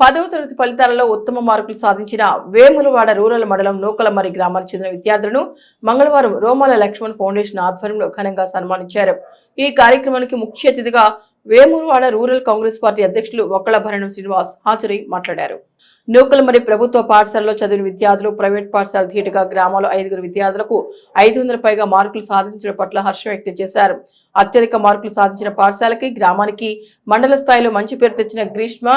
పదవ తరగతి ఫలితాలలో ఉత్తమ మార్కులు సాధించిన వేములవాడ రూరల్ మండలం నూకలమరి గ్రామానికి చెందిన విద్యార్థులను మంగళవారం రోమాల లక్ష్మణ్ ఫౌండేషన్ ఆధ్వర్యంలో ఘనంగా సన్మానించారు. ఈ కార్యక్రమానికి ముఖ్య అతిథిగా వేములవాడ రూరల్ కాంగ్రెస్ పార్టీ అధ్యక్షులు ఒక్కల భరణం శ్రీనివాస్ హాజరై మాట్లాడారు. నూకలమరి ప్రభుత్వ పాఠశాలలో చదివిన విద్యార్థులు ప్రైవేట్ పాఠశాల ధీటుగా గ్రామంలో ఐదుగురు విద్యార్థులకు ఐదు వందల పైగా మార్కులు సాధించడం పట్ల హర్షం వ్యక్తం చేశారు. అత్యధిక మార్కులు సాధించిన పాఠశాలకి గ్రామానికి మండల స్థాయిలో మంచి పేరు తెచ్చిన గ్రీష్మ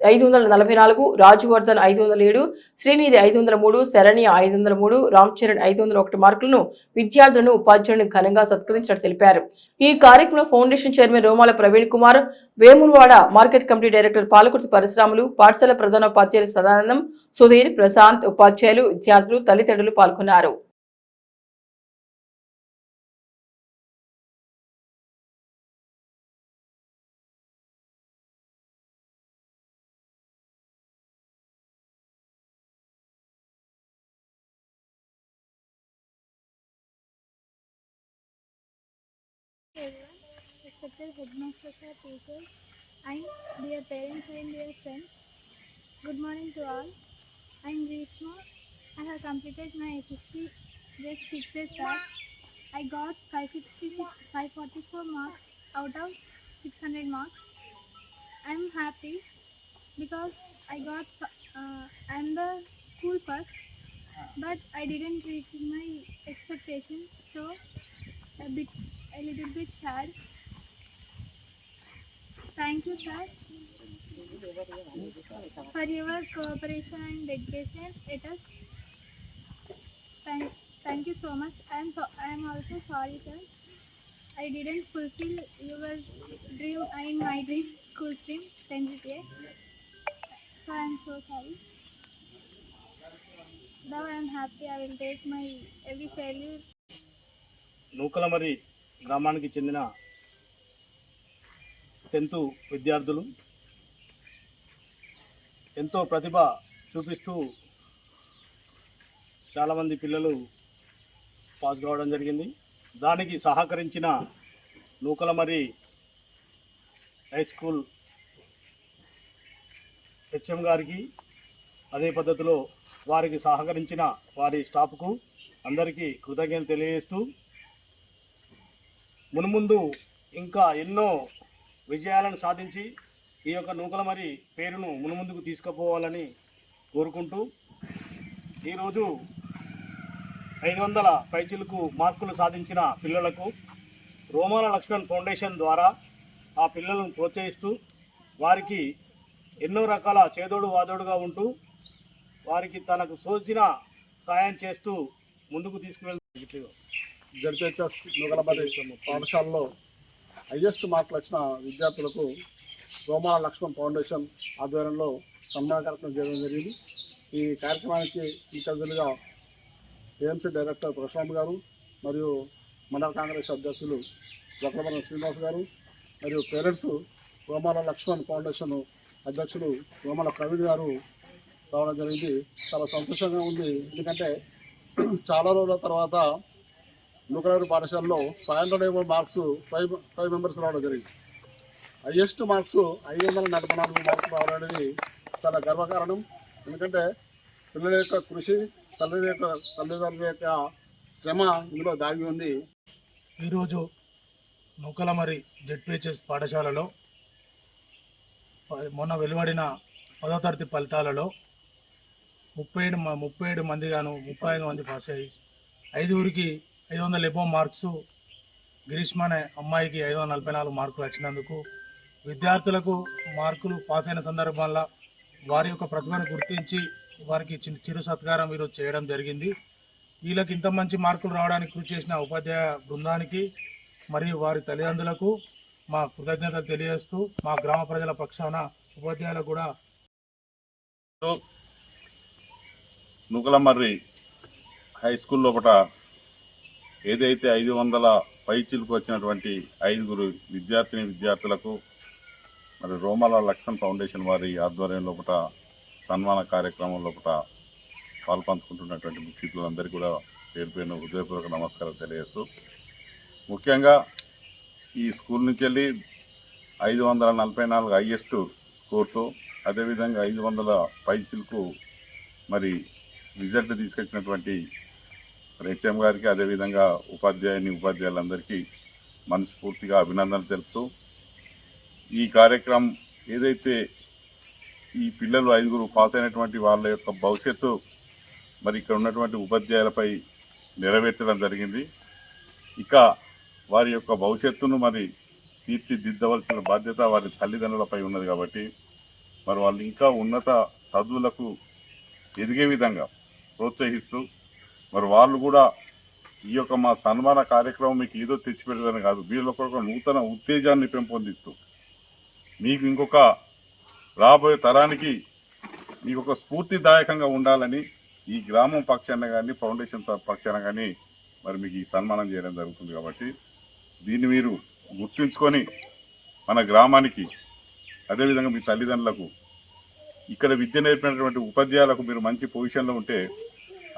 ఐదు వందల నలభై నాలుగు రాజువర్ధన్ ఐదు వందల ఏడు శ్రీనిధి ఐదు వందల మూడు శరణ్య ఐదు వందల మూడు రామ్ చరణ్ ఐదు వందల ఒకటి మార్కులను విద్యార్థులను ఉపాధ్యాయులను ఘనంగా సత్కరించినట్టు తెలిపారు. ఈ కార్యక్రమంలో foundation chairman Romala Praveen Kumar Vemulawada market committee director Palakurthi Parasuramulu పాఠశాల ప్రధానోపాధ్యాయులు సదానందం సుధీర్ ప్రశాంత్ ఉపాధ్యాయులు విద్యార్థులు తల్లిదండ్రులు పాల్గొన్నారు. Respected headmaster sir, teachers, and dear parents and dear friends. Good morning to all. I am Grishma. I have completed my SSC just six days back. I got 566, 544 marks out of 600 marks. I am happy because I got uh, I am the school first, but I didn't reach my expectation. So a bit a little bit sad. Thank you, sir, for your cooperation and dedication. It is. Thank, thank you so much. I am so I am also sorry, sir. I didn't fulfill your dream and my dream school dream 10 GPA. So I am so sorry. Now I am happy. I will take my every failure Nukalamarri గ్రామానికి చెందిన tenth విద్యార్థులు ఎంతో ప్రతిభ చూపిస్తూ చాలామంది పిల్లలు pass కావడం జరిగింది. దానికి సహకరించిన నూకలమరి హై స్కూల్ హెచ్ఎం గారికి అదే పద్ధతిలో వారికి సహకరించిన వారి స్టాఫ్కు అందరికీ కృతజ్ఞతలు తెలియజేస్తూ మునుముందు ఇంకా ఎన్నో విజయాలను సాధించి ఈ యొక్క నూకలమరి పేరును మునుముందుకు తీసుకుపోవాలని కోరుకుంటూ ఈరోజు ఐదు వందల పైచిలకు మార్కులు సాధించిన పిల్లలకు రోమాల లక్ష్మణ్ ఫౌండేషన్ ద్వారా ఆ పిల్లలను ప్రోత్సహిస్తూ వారికి ఎన్నో రకాల చేదోడు వాదోడుగా ఉంటూ వారికి తనకు సోచిన సాయం చేస్తూ ముందుకు తీసుకువెళ్తూ జడ్పిహెచ్ఎస్ నూగలబడి పాఠశాలలో హయ్యెస్ట్ మార్కులు వచ్చిన విద్యార్థులకు రోమా లక్ష్మణ్ ఫౌండేషన్ ఆధ్వర్యంలో సన్మాన కార్యక్రమం చేయడం జరిగింది. ఈ కార్యక్రమానికి ముఖ్య ఏఎంసీ డైరెక్టర్ ప్రశాంత్ గారు మరియు మండల కాంగ్రెస్ అధ్యక్షులు వక్రవరం శ్రీనివాస్ గారు మరియు పేరెంట్స్ రోమాల లక్ష్మణ్ ఫౌండేషన్ అధ్యక్షులు రోమల ప్రవీణ్ గారు రావడం జరిగింది. చాలా సంతోషంగా ఉంది. ఎందుకంటే చాలా రోజుల తర్వాత నూకలూరు పాఠశాలలో ఫైవ్ హండ్రెడ్ ఏమో మార్క్స్ ఫైవ్ ఫైవ్ మెంబర్స్ రావడం జరిగింది. హయ్యెస్ట్ మార్క్స్ ఐదు వందల నలభై నాలుగు మార్క్స్ రావడం అనేది చాలా గర్వకారణం. ఎందుకంటే పిల్లల యొక్క కృషి తల్లి యొక్క తల్లిదండ్రుల యొక్క శ్రమ ఇందులో దాగి ఉంది. ఈరోజు నూకలమరి జెడ్పిహెచ్ఎస్ పాఠశాలలో మొన్న వెలువడిన పదో తరగతి ఫలితాలలో ముప్పై ఏడు ముప్పై ఏడు మంది గాను ముప్పై ఐదు మంది పాస్ అయ్యి ఐదుగురికి ఐదు వందల ఎబో మార్క్స్ గిరీష్మ అనే అమ్మాయికి ఐదు వందల నలభై నాలుగు మార్కులు వచ్చినందుకు విద్యార్థులకు మార్కులు పాస్ అయిన సందర్భంలో వారి యొక్క ప్రతిభను గుర్తించి వారికి చి- చిరు సత్కారం ఈరోజు చేయడం జరిగింది. వీళ్ళకి ఇంత మంచి మార్కులు రావడానికి కృషి చేసిన ఉపాధ్యాయ బృందానికి మరియు వారి తల్లిదండ్రులకు మా కృతజ్ఞతలు తెలియజేస్తూ మా గ్రామ ప్రజల పక్షాన ఉపాధ్యాయులకు కూడా నూకలమర్రి హై స్కూల్ లోపల ఏదైతే ఐదు వందల పైచిలకు వచ్చినటువంటి ఐదుగురు విద్యార్థిని విద్యార్థులకు మరి రోమాల లక్ష్మణ్ ఫౌండేషన్ వారి ఆధ్వర్యం లోపల సన్మాన కార్యక్రమం లోపల పాల్పంచుకుంటున్నటువంటి ముఖ్యులందరికీ కూడా పేరు పేరున హృదయపూర్వక నమస్కారం తెలియజేస్తూ ముఖ్యంగా ఈ స్కూల్ నుంచి వెళ్ళి ఐదు వందల నలభై నాలుగు హైయెస్ట్ స్కోర్తో అదేవిధంగా ఐదు వందల పైచిలకు మరి రిజల్ట్ తీసుకొచ్చినటువంటి హెచ్ఎం గారికి అదేవిధంగా ఉపాధ్యాయుని ఉపాధ్యాయులందరికీ మనస్ఫూర్తిగా అభినందనలు తెలుపుతూ ఈ కార్యక్రమం ఏదైతే ఈ పిల్లలు ఐదుగురు పాస్ అయినటువంటి వాళ్ళ యొక్క భవిష్యత్తు మరి ఇక్కడ ఉన్నటువంటి ఉపాధ్యాయులపై నెరవేర్చడం జరిగింది. ఇక వారి యొక్క భవిష్యత్తును మరి తీర్చిదిద్దవలసిన బాధ్యత వారి తల్లిదండ్రులపై ఉన్నది కాబట్టి మరి వాళ్ళు ఇంకా ఉన్నత చదువులకు ఎదిగే విధంగా ప్రోత్సహిస్తూ మరి వాళ్ళు కూడా ఈ యొక్క మా సన్మాన కార్యక్రమం మీకు ఏదో తెచ్చిపెట్టదని కాదు. వీళ్ళొక ఒక నూతన ఉత్తేజాన్ని పెంపొందిస్తూ మీకు ఇంకొక రాబోయే తరానికి మీకు ఒక స్ఫూర్తిదాయకంగా ఉండాలని ఈ గ్రామం పక్షాన కానీ ఫౌండేషన్ పక్షాన కానీ మరి మీకు ఈ సన్మానం చేయడం జరుగుతుంది కాబట్టి దీన్ని మీరు గుర్తుంచుకొని మన గ్రామానికి అదేవిధంగా మీ తల్లిదండ్రులకు ఇక్కడ విద్య నేర్పినటువంటి ఉపాధ్యాయులకు మీరు మంచి పొజిషన్లో ఉంటే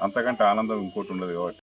అంతకంటే ఆనందం ఇంకోటి ఉండదు కాబట్టి.